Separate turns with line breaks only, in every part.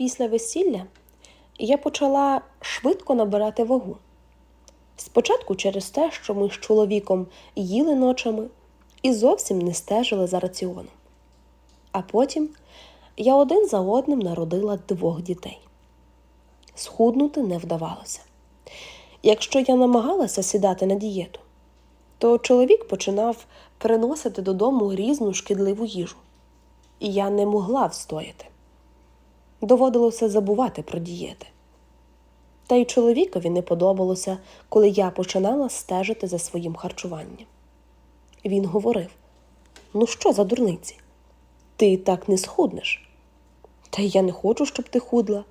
Після весілля я почала швидко набирати вагу. Спочатку через те, що ми з чоловіком їли ночами і зовсім не стежили за раціоном. А потім я один за одним народила двох дітей. Схуднути не вдавалося. Якщо я намагалася сідати на дієту, то чоловік починав приносити додому різну шкідливу їжу, і я не могла встояти. Доводилося забувати про дієти. Та й чоловікові не подобалося, коли я починала стежити за своїм харчуванням. Він говорив: Ну що за дурниці? Ти так не схуднеш. Та я не хочу, щоб ти худла.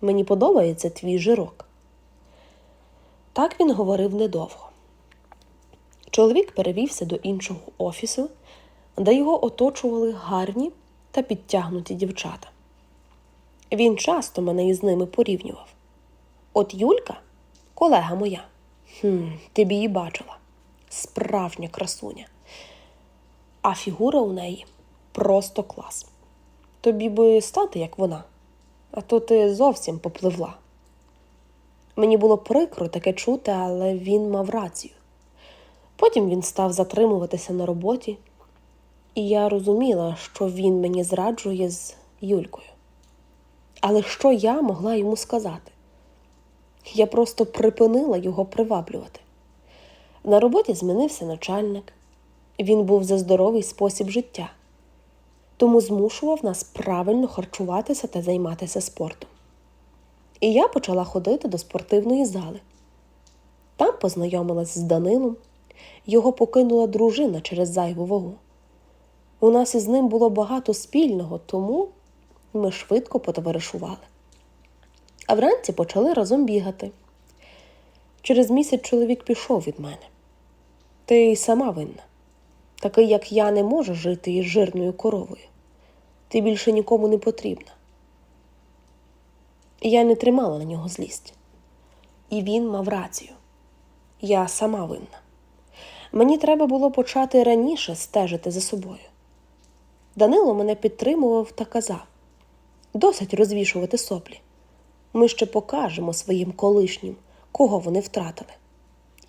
Мені подобається твій жирок. Так він говорив недовго. Чоловік перевівся до іншого офісу, де його оточували гарні та підтягнуті дівчата. Він часто мене із ними порівнював. От Юлька, колега моя, хм, ти б її бачила, справжня красуня. А фігура у неї просто клас. Тобі би стати, як вона, а то ти зовсім попливла. Мені було прикро таке чути, але він мав рацію. Потім він став затримуватися на роботі, і я розуміла, що він мені зраджує з Юлькою. Але що я могла йому сказати? Я просто припинила його приваблювати. На роботі змінився начальник. Він був за здоровий спосіб життя, тому змушував нас правильно харчуватися та займатися спортом. І я почала ходити до спортивної зали. Там познайомилась з Данилом, його покинула дружина через зайву вагу. У нас із ним було багато спільного, тому ми швидко потоваришували. А вранці почали разом бігати. Через місяць чоловік пішов від мене. Ти й сама винна. Такий, як я, не може жити із жирною коровою. Ти більше нікому не потрібна. Я не тримала на нього злість. І він мав рацію. Я сама винна. Мені треба було почати раніше стежити за собою. Данило мене підтримував та казав досить розвішувати соплі. Ми ще покажемо своїм колишнім, кого вони втратили.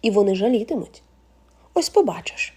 І вони жалітимуть. Ось побачиш.